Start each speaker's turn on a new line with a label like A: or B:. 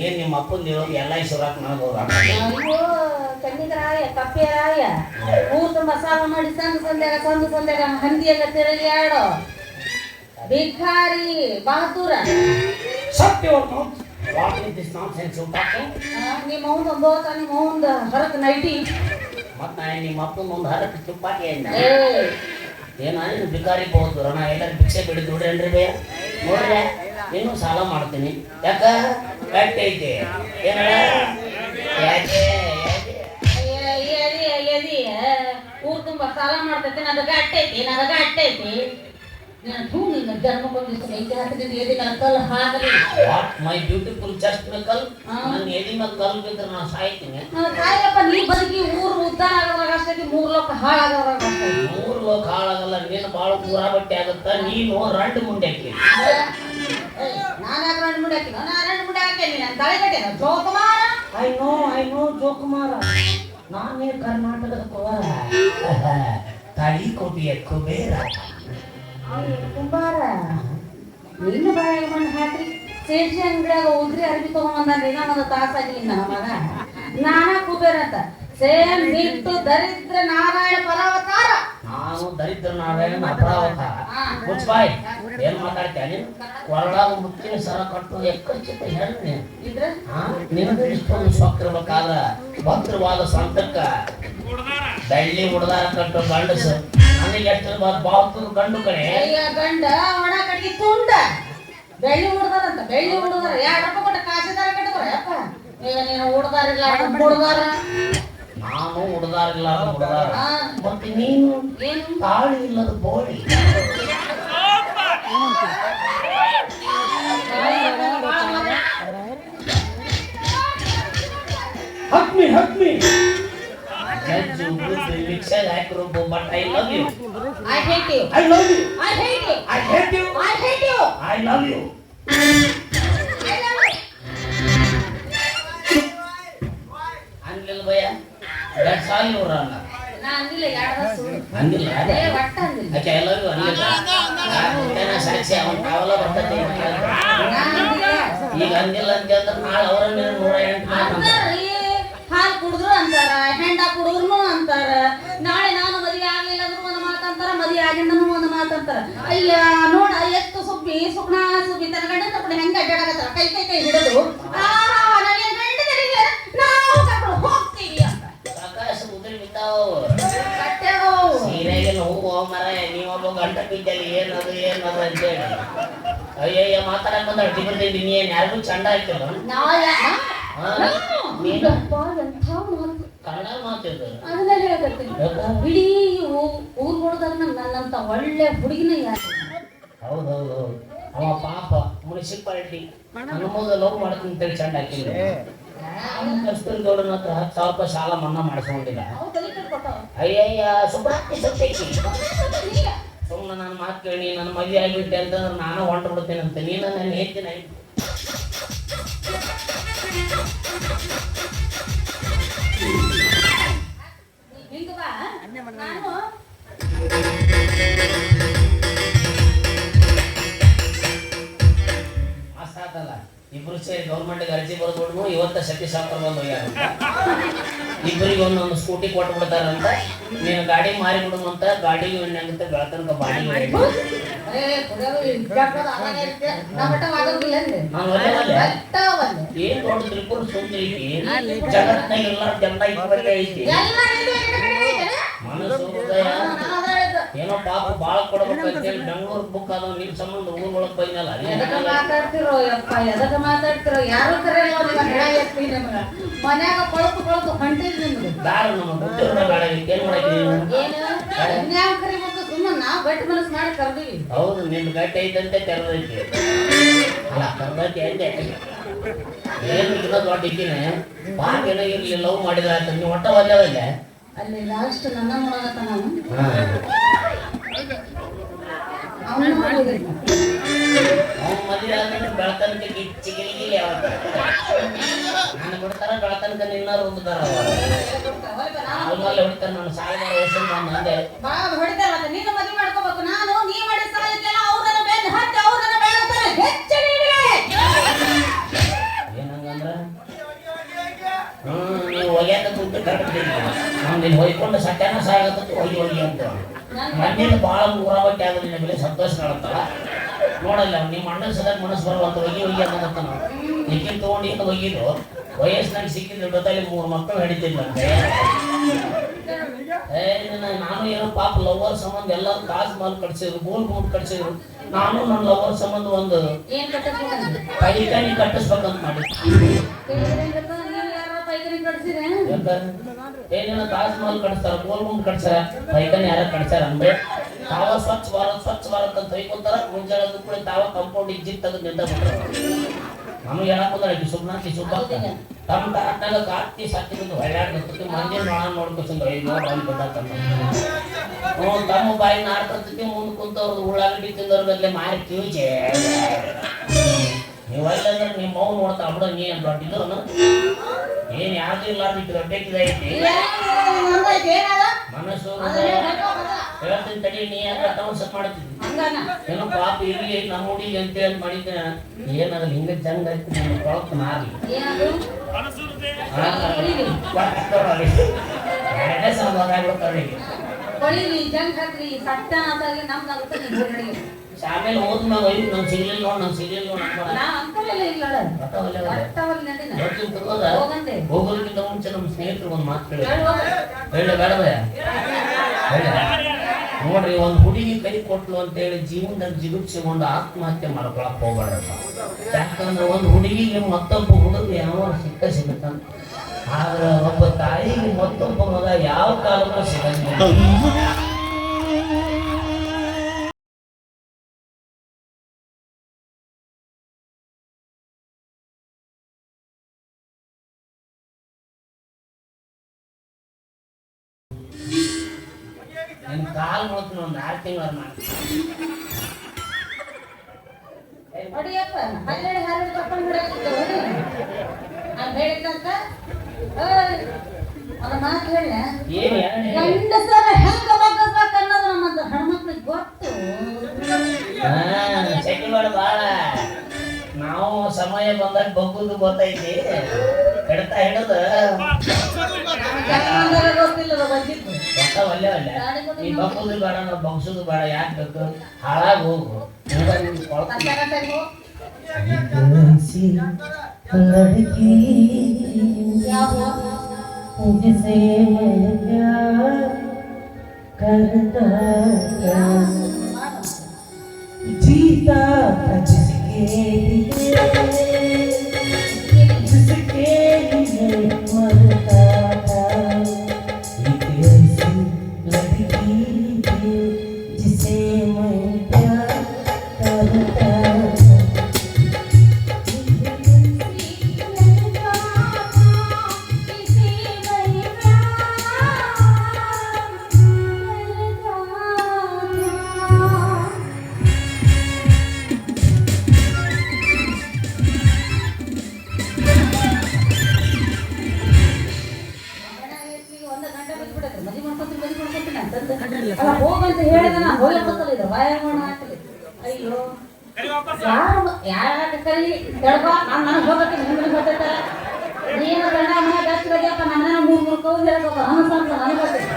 A: ಏನ್ ನಿಮ್ಮ ಅಪ್ಪನ ಹೇಳೋದು ಎಲ್ಲ ಸುರಾಕ್ ನನಗೆ
B: ಅಯ್ಯೋ ಕಪ್ಪೆರಾಯ ಮಾಡಿ ಸಂದ ಸಂದ್ಯಾಗ ಹಂದಿಯೆಲ್ಲ ಆಡೋ ಭಿಕಾರಿ ಬಹದ್ದೂರ.
A: ಸತ್ಯ what is this non sense talking
B: ಆ, ನಿಮ್ಮ ಒಂದು ಹೋತ ನೈಟಿ.
A: ಮತ್ತೆ ನಾ ನಿಮ್ಮ ಅಪ್ಪನ ಹರಕ್ಕೆ ತುಪ್ಪಾಕಿ ಏನ ಬಿಕಾರಿ ಬಹುದು ನಾ ಎಲ್ಲರೂ ಭಿಕ್ಷೆ ಬಿಡಿ ದುಡ್ರೇನ್ರಿ ಬೇ ನೋಡ್ರಿ. ಇನ್ನೂ ಸಾಲ ಮಾಡ್ತೀನಿ. ಯಾಕ? ಬ್ಯಾಟ್ ಐತಿ.
B: ಊರ್ ತುಂಬ ಸಾಲ ಮಾಡ್ತೈತಿ ನನ್ನ ನಾನು ಥೂ ನಿನ್ನ ಬಂದಿತ್ತು ಐತಿ ಎದಿ ನನ್ನ ಕಲ್ಲು? ಹಾಕಲಿ
A: ವಾಟ್ ಮೈ ಬ್ಯೂಟಿಫುಲ್ ಚೆಸ್ಟ್ ಕಲ್
B: ಹಾ.
A: ನನ್ನ ಎದಿ ಮೇಲೆ ಕಲ್ ಬಿದ್ರೆ ನಾನು ಸಾಯ್ತೀನಿ.
B: ನನ್ನ ತಾಯಪ್ಪ ನೀ ಬದುಕಿ ಊರು ಉದ್ಧಾರ ಆಗೋದ್ರಾಗ ಅಷ್ಟೈತಿ ಮೂರ್ ಲೋಕ ಹಾಳಾಗೋದ್ರಾಗ
A: ಮೂರು ಲೋಕ ಹಾಳಾಗಲ್ಲ ನೀನು ಭಾಳ ಪೂರಾ ಬಟ್ಟೆ ಆಗುತ್ತ ನೀನು ರಂಡು ಮುಂಡೆ ಹಾಕಿ
B: ನಾನು ಯಾಕೆ ರಂಡು ಮುಡಿ ಹಾಕಿನ ನಾನು ರಂಡು ಮುಡಿ ಹಾಕೇನಿ ನಾನು ತಲೆ ಕಟ್ಟಿನ Jokumara?
A: I know I know Jokumara. ನಾನೇ ಕರ್ನಾಟಕದ ತಾಳಿ ತಾಳಿಕೋಟೆಯ ಕುಬೇರ.
B: ಕುಮಾರ ನಿನ್ನ ಬಾಯಿಗೆ ಮಣ್ಣು ಹಾಕ್ರಿ? ಸೇರ್ಸಿ ಅಂಗಡಿಯಾಗ ಉದ್ರಿ ಅರ್ಬಿ ಬಂದ ತಾಸಾಗಿ ನನ್ನ ಮಗ. ನಾನಾ ಕುಬೇರ ಅಂತ. ಸೇಮ್ ಬಿಟ್ಟು ದರಿದ್ರ ನಾರಾಯಣ ಪರಾವತಾರ.
A: ನಾನು ದರಿದ್ರ
B: ಅಪರಾವತ.
A: ಮುಚ್ಬಾಯ್ ಏನ್ ಮಾತಾಡ್ತೀಯ ನೀನು ಕೊರಳಾಗ ಮುತ್ತಿನ ಸರ ಕಟ್ಟು ಎಕ್ಕಚ್ಚಿತ ಹೇಳಿ
B: ಇದ್ರ?
A: ನಿನಗೆ ಇಷ್ಟೊಂದು ಸೊಕ್ಕಿರ್ಬೇಕಾದ ಭದ್ರವಾದ ಸಂತಕ್ಕ. ಬೆಳ್ಳಿ ಹುಡ್ದಾರ ಕಟ್ಟು ಗಂಡಸು. ನನಗೆ ಎಷ್ಟು ಬಾವುತರು ಗಂಡು ಕಡೆ
B: ಗಂಡ ಒಣ ಕಡೆಗೆ ತುಂಡ. ಬೆಳ್ಳಿ ಬೆಳ್ಳಿ ಹುಡುಗಾರ ಎರಡು ರೂಪಾಯಿ ಕೊಟ್ಟ? ಕಾಸಿದಾರ ಕಟ್ಟದ್ರ. ಯಪ್ಪ. ಈಗ ನೀನು ಹುಡ್ದಾರ
A: ನಾನು ಹುಡ್ದಾರಿಲ್ಲ ಹುಡ್ದಾರ
B: ಹಾ.
A: ಮತ್ತೆ ನೀನು
B: ಏನು
A: ತಾಳಿ ಇಲ್ಲದ ಬೋಳಿ ಹಕ್ಮಿ ಹಕ್ಮಿ ಜಜ್ಜು ಬುದ್ಧಿ ಮಿಕ್ಸರ್ ಹಾಕಿರೋ but I love you
B: I hate you
A: I love you
B: I hate you
A: I hate you
B: I hate you
A: I love you that's
B: ಅಲ್ಲ. ಅಂದಿಲ್ಲ
A: ಆಕೆ ಐ ಲವ್ ಯು ಸಾಕ್ಷಿ ಅವನ್ ಕಾವಲ ಬರ್ತೈತೆ ಈಗ ಅಂದಿಲ್ಲ ಅಂತಂದ್ರೆ ನಾಳೆ ಅವರನ್ನ ನೂರ ಎಂಟು ಅಂತಾರೆ.
B: ಅಂತಾರ್ರಿ ಹಾಲು ಕುಡಿದ್ರು ಅಂತಾರ ಹೆಂಡ ಕುಡಿದ್ರು ಅಂತಾರ. ನಾಳೆ ನಾನು ಮದುವೆ ಆಗ್ಲಿಲ್ಲ ಅಂದ್ರೂ ಒಂದು ಮಾತಂತಾರ ಮದುವೆ ಆಗಿಂದನು ಒಂದು ಮಾತಂತಾರ ಅಯ್ಯ ನೋಡ ಎಷ್ಟು ಸುಬ್ಬಿ ಸುಗ್ನ ಸುಬ್ಬಿ ತನ್ನ ಗಂಡ ಹೆಂಗ ಅಡ್ಡಾಡಕತ್ತಾರ ಕೈ ಕೈ ಕೈ ಹಿಡಿದು. ಆ
A: ಬಿದ್ದಲ್ಲಿ ಏನದು ಏನದು ಅಂತೇಳಿ. ಅಯ್ಯಯ್ಯ ಮಾತಾಡಕ್ ಬಂದ ಟಿಬರ್ತಿದ್ದಿ ನೀ ಏನ್ ಯಾರಿಗೂ ಚಂಡ ಹಾಕಿಲ್ಲ ಕನ್ನಡ ಮಾತಿದ್ದು
B: ಅದನ್ನ ಹೇಳಕತ್ತೀನಿ. ಇಡೀ ಊ- ಊರ್ ಹೊಡೆದಾಗ ನನ್ನಂತ ಒಳ್ಳೆ ಹುಡುಗಿನ ಯಾರು?
A: ಹೌದೌದು ಅವ ಪಾಪ ಮುನ್ಸಿಪಾಲಿಟಿ. ನನ್ನ ಮಗ ಲವ್ ಮಾಡ್ತೀನಿ ಅಂತೇಳಿ ಚಂಡ ಹಾಕಿಲ್ಲ. ಕಸ್ತೂರಿ ಗೌಡನ ಹತ್ರ ಹತ್ತು ಸಾವಿರ ರೂಪಾಯಿ ಸಾಲ ಮನ್ನಾ ಮಾಡಿಸ್ಕೊಂಡಿಲ್ಲ ಅಯ್ಯಯ್ಯ
B: ನೀವೇ.
A: ಸುಮ್ಮನೆ ನನ್ನ ಮಾತು ಕೇಳಿ ನನ್ನ ಮದುವೆ ಆಗಿಬಿಟ್ಟೆ ಅಂತಂದ್ರೆ ನಾನು ಹೊಂಟು ಬಿಡ್ತೇನೆ ಅಂತ ನೀನು ನಾನು ಹೇಳ್ತೀನಿ ಆಯ್ತು. ಇಬ್ರು ಸೇರಿ ಗೌರ್ಮೆಂಟ್ಗೆ ಅರ್ಜಿ ಬರ್ಬಿಡ್ನು ಇವತ್ತ ಸತಿ ಶಾಸ್ತ್ರ ಬಂದು ಇಬ್ಬರಿಗೆ ಒಂದೊಂದು ಸ್ಕೂಟಿ ಕೊಟ್ಟು ಬಿಡ್ತಾರಂತ ನೀನು ಗಾಡಿ ಮಾರಿ ಬಿಡುವಂತ ಗಾಡಿ ಎಣ್ಣೆ ಬೆಳತನಕ
B: ಬಾಡಿ
A: ಏನ್ ದೊಡ್ಡ ತ್ರಿಪುರ ಸುಂದರ ಐತಿ? ಜಗತ್ನಾಗ ಎಲ್ಲ ಜನ
B: ಐತೆನ?
A: ಮನಸ್ಸು ಹೃದಯ. ಏನೋ ಪಾಪ ಬಾಳ ಕೊಡ್ಬೇಕಂತೇಳಿ ಬೆಂಗಳೂರು ಬುಕ್ ಅದ ನಿಮ್ ಸಂಬಂಧ ಊರ್ ಬೈನಲ್ಲ
B: ಎದಕ್ಕೆ ಮಾತಾಡ್ತಿರೋ ಯಪ್ಪ ಎದಕ್ಕೆ ಮಾತಾಡ್ತಿರೋ? ಯಾರು ಕರೆಯಲ್ಲ ಅವ್ರಿಗೆ ಹೇಳ ನಮಗ? ಮನ್ಯಾಗ ಕೊಳತು ಕೊಳತು ಹೊಂಟಿದ್ ನಿಮ್ಗೆ.
A: ಬೇಡ ನಮ್ಮ ಬುದ್ಧಿವ್ರನ್ನ ಬೇಡ ಏನ್ ಮಾಡಕ್ಕೆ
B: ಇನ್ಯಾವ ಕರಿಬೇಕು ಸುಮ್ಮನೆ ನಾವು ಗಟ್ಟಿ ಮನಸ್ಸು ಮಾಡಿ ಕರ್ದೀವಿ.
A: ಹೌದು ನಿಮ್ ಗಟ್ಟಿ ಐತಂತೆ ತೆರೆದೈತಿ ಅಲ್ಲ ತೆರೆದೈತಿ ಅಂದೆ ಏನು ದೊಡ್ಡ ಇದ್ದೀನಿ ಪಾಪ ಏನೋ ಇರ್ಲಿ ಲವ್ ಮಾಡಿದ ಅಂತ ನೀವು ಒಟ್ಟ ಒಳ್ಳೆವಲ್ಲ
B: ಅಲ್ಲಿ ಲಾಸ್ಟ್ ನನ್ನ ನೋಡಕತ್ತ ನಾನು
A: ಹಾ
B: ಅವನ ನೋಡಿದ್ರಿ
A: ಅವ್ನ ಮದುವೆ ಆದ್ಮೇಲೆ ಬೆಳತನಕ ಗಿಚ್ಚಿ ಗಿಲಿಗಿಲಿ ಯಾವತ್ತ ನಾನು ಬಿಡ್ತಾರ ಬೆಳತನಕ ನಿನ್ನ ಆಲ್ಮಲ್ಲಿ ಹೊಡಿತಾರ ನಾನು ಸಾಲ ಅಂದೆ.
B: ಮದುವೆ ಮಾಡ್ಕೋಬೇಕು. ನೀ ಮಾಡಿ ಸಾಲಿದ್ದೆಲ್ಲ ಅವ್ರನ್ನ ಬೆನ್ನು ಹತ್ತಿ ಅವ್ರನ್ನ ಬೆಳಗ್ತಾರೆ ಹೆಚ್ಚು ನೀಡಿವೆ
A: ಏನು ಹ್ಮ್ ನೀವು ದುಡ್ಡು ಕಟ್ಬಿಡಿ ನಾವು ನೀನು ಹೊಯ್ಕೊಂಡು ಆಗತ್ತೆ ಹೋಗಿ ಹೋಗಿ ಅಂತ ಮಣ್ಣಿನ ಭಾಳ ಆದ್ರೆ ನಿನ್ನ ಮೇಲೆ ಸಂತೋಷ ಕಾಣುತ್ತಲ್ಲ ನೋಡಲ್ಲ ನಿಮ್ಮ ಅಣ್ಣನ ಸದ ಮನಸ್ಸು ಬರುವಂತ ಹೋಗಿ ಹೋಗಿ ಅನ್ನತ್ತ ನಾವು ನಿಖಿಲ್ ತಗೊಂಡು ಏನು ಹೋಗಿದ್ದು? ವಯಸ್ಸಿನಾಗ ಸಿಕ್ಕಿದ್ರೆ ಜೊತೆಲಿ ಮೂರು ಮಕ್ಕಳು ಹಿಡಿತಿದ್ದಂತೆ ಏ ನನ್ನ- ನಾನು ಏನೋ ಪಾಪ ಲವರ್ ಸಂಬಂಧ ಎಲ್ಲರೂ ತಾಜ್ ಮಾಲ್ ಕಟ್ಸಿದ್ರು ಗೋಲ್ ಬೋಟ್ ಕಟ್ಸಿದ್ರು. ನಾನು ನನ್ನ ಲವರ್ ಸಂಬಂಧ ಒಂದು
B: ಕಟ್ಟಿಸ್ಬೇಕಂತ?
A: ಮಾಡಿ ಏನೇನೋ ತಾಜ್ ಮಹಲ್ ಕಟ್ಸ್ತಾರ ಗೋಲ್ಗುಂಡ್ ಕಟ್ಸಾರ ಪೈಕಾನಿ ಯಾರ ಕಟ್ಸಾರ ಅಂದ್ರೆ? ತಾವ ಸ್ವಚ್ಛ ಭಾರತ್ ಸ್ವಚ್ಛ ಭಾರತ್ ಅಂತ ಹೊಯ್ಕೊಂತಾರ ಮುಂಜಾನೆ ಕೂಡ ತಾವ ಕಂಪೌಂಡ್ ಇಜ್ಜಿತ್ ತೆಗೆದು ನಿಂತ ಬಿಟ್ರು. ನಮಗೆ ಹೇಳಕ್ ಬಂದ್ರೆ ಆಕಿ ಸುಬ್ನಾಕಿ ಸುಬ್ಬ ತಮ್ಮ ತಾಟ್ನಾಗ ಕಾಟ್ತಿ ಸತ್ತಿ ಬಿದ್ದು ಹೊಳ್ಯಾಡ್ತಿ ಮಂದಿ ನೋಡ ನೋಡ್ಕೊಸಿಂದ ಐದು ನೋಡ್ ಅಲ್ಲಿ ಬಿದ್ದಾತಮ್ಮ ಹ್ಞೂ ತಮ್ಮ ಬಾಯಿ ನಾಡ್ಕೊಳ್ತೈತಿ ಮುಂದೆ ಕುಂತವ್ರದ್ದು ಉಳ್ಳಾಗಡ್ಡಿ ತಿಂದವ್ರ ಗದ್ಲೆ ಮಾರಿ ತಿಳಿಸಿ ನೀವು ಅಲ್ಲಂದ್ರೆ ನಿಮ್ಮ ಮೌನ್ ನೋಡ್ತಾ ಬಿಡ ನೀ ಅಂತ ದೊಡ್ಡಿದ್ದು ಏನ್ ಯಾವ್ದು ಇಲ್ಲ ಐತಿ ಮನಸ್ಸು ಹೇಳ್ತೀನಿ ತಡಿ ನೀ ಯಾಕೆ ಮಾಡ್ತಿದ್ದಿ? ಏನೋ ಪಾಪ ಇಲ್ಲಿ ನಮ್ಮ ಹುಡುಗಿ ಅಂತ ಹೇಳಿ ಮಾಡಿದ ಏನಾದ್ರು ಹಿಂಗ ಚಂದ ಐತಿ ನನ್ನ ಕೊಳಕ್ ಮಾರಿ
B: ಜಂಗ್ ಹಾಕ್ರಿ. ಸಟ್ಟ ಅಂತಾಗಿ ನಮ್ದು ಆಗುತ್ತೆ ನೀವು ಹೋದ್
A: ಆಮೇಲೆ ಹೋದ್ಮ್ಯಾಗ ಐದು ನಂಗೆ ಸಿಗ್ಲಿಲ್ಲ ನೋಡಿ ನಮ್ ಸಿಗ್ಲಿಲ್ಲ ನೋಡಿ. ಹೋಗೋದಕ್ಕಿಂತ ಮುಂಚೆ ನಮ್ಮ ಸ್ನೇಹಿತರು ಒಂದು ಮಾತು ಕೇಳಿ.
B: ಹೇಳ.
A: ಹೇಳಿ ಬೇಡವೆ ನೋಡ್ರಿ ಒಂದು ಹುಡುಗಿ ಕೈ ಕೊಟ್ಲು ಅಂತ ಹೇಳಿ ಜೀವನದಲ್ಲಿ ಜಿಗುಪ್ಸಿಕೊಂಡು ಆತ್ಮಹತ್ಯೆ ಮಾಡ್ಕೊಳಕ್ ಹೋಗ್ಬಾರ್ದಪ್ಪ ಯಾಕಂದ್ರೆ ಒಂದು ಹುಡುಗಿಗೆ ಮತ್ತೊಬ್ಬ ಹುಡುಗ ಯಾವ ಸಿಕ್ಕ ಸಿಗುತ್ತಾನ ಆದ್ರೆ ಒಬ್ಬ ತಾಯಿಗೆ ಮತ್ತೊಬ್ಬ ಮಗ ಯಾವ ಕಾಲಕ್ಕೂ ಸಿಗಂಗಿಲ್ಲ. ನಿನ್ ಕಾಲ್ ಮುಳ್ತು ಒಂದು ಆರು ತಿಂಗಳ ಮಾಡಿ
B: ಹೊಡಿಯಪ್ಪ ಹನ್ನೆರಡು ಹನ್ನೆರಡು ಕರ್ಕೊಂಡು ಬಿಡಕ್ಕೆ ಹೊಡಿ ನಾನು ಹೇಳಿದ್ದಂತ ಏಯ್, ಮಾತು ಹೇಳ
A: ಏನು ಎರಡನೇ
B: ಗಂಡಸರ ಹೆಂಗ ಬಗ್ಗಸ್ಬೇಕು ಅನ್ನೋದು ನಮ್ಮದು ಹೆಣ್ಮಕ್ಳಿಗೆ ಗೊತ್ತು.
A: ಬಾಳ. ನಾವು ಸಮಯ ಬಂದಾಗ ಬಗ್ಗುದು ಗೊತ್ತೈತಿ. ಹಿಡ್ತಾ ಹಿಡಿದು.
B: ಜಗವಂತರ ಗೊತ್ತಿಲ್ಲದ ಬಂದಿದ್ದು
A: ಒಟ್ಟ ಒಲ್ಲೆ ಒಲ್ಲೆ ನೀ ಬಗ್ಗುದು ಬೇಡ ನಾವು ಬಗ್ಸುದು ಬೇಡ ಯಾಕೆ ಬೇಕು ಹಾಳಾಗಿ ಹೋಗು ಹಿಂಗ ನಿನ್ ಕೊಳಕು
B: ಕಷ್ಟ ಕಟ್ಟೆಗೂ
A: कैसी लड़की
B: ಯಾವ
A: जिसे मैं प्यार करता था जीता था जिसके लिए जिसके लिए मरता
B: ಹೋಗಂತ ಹೇಳಿದ ನಾ ಹೋಗ್ಲಿಕ್ಕಲ್ಲ ಇದು. ಬಾಯರ್ಮಣ ಹಾಕಲಿ ಅಯ್ಯೋ. ಯಾರು ಯಾರ ಕಲಿ ಹೇಳ್ಬಾ ನಾನು ಹೋಗಕ್ಕೆ ನಿಮ್ಗೆ ಗೊತ್ತೈತ ನೀನು ಗಂಡ ಮನೆ ಬದಿಯಪ್ಪ ನನ್ನ ಮೂರು ಮೂರು ಕೌದು ಹೇಳ್ಬೇಕು. ಅನಸ ಅಂತ ನನಗೆ ಗೊತ್ತೈತೆ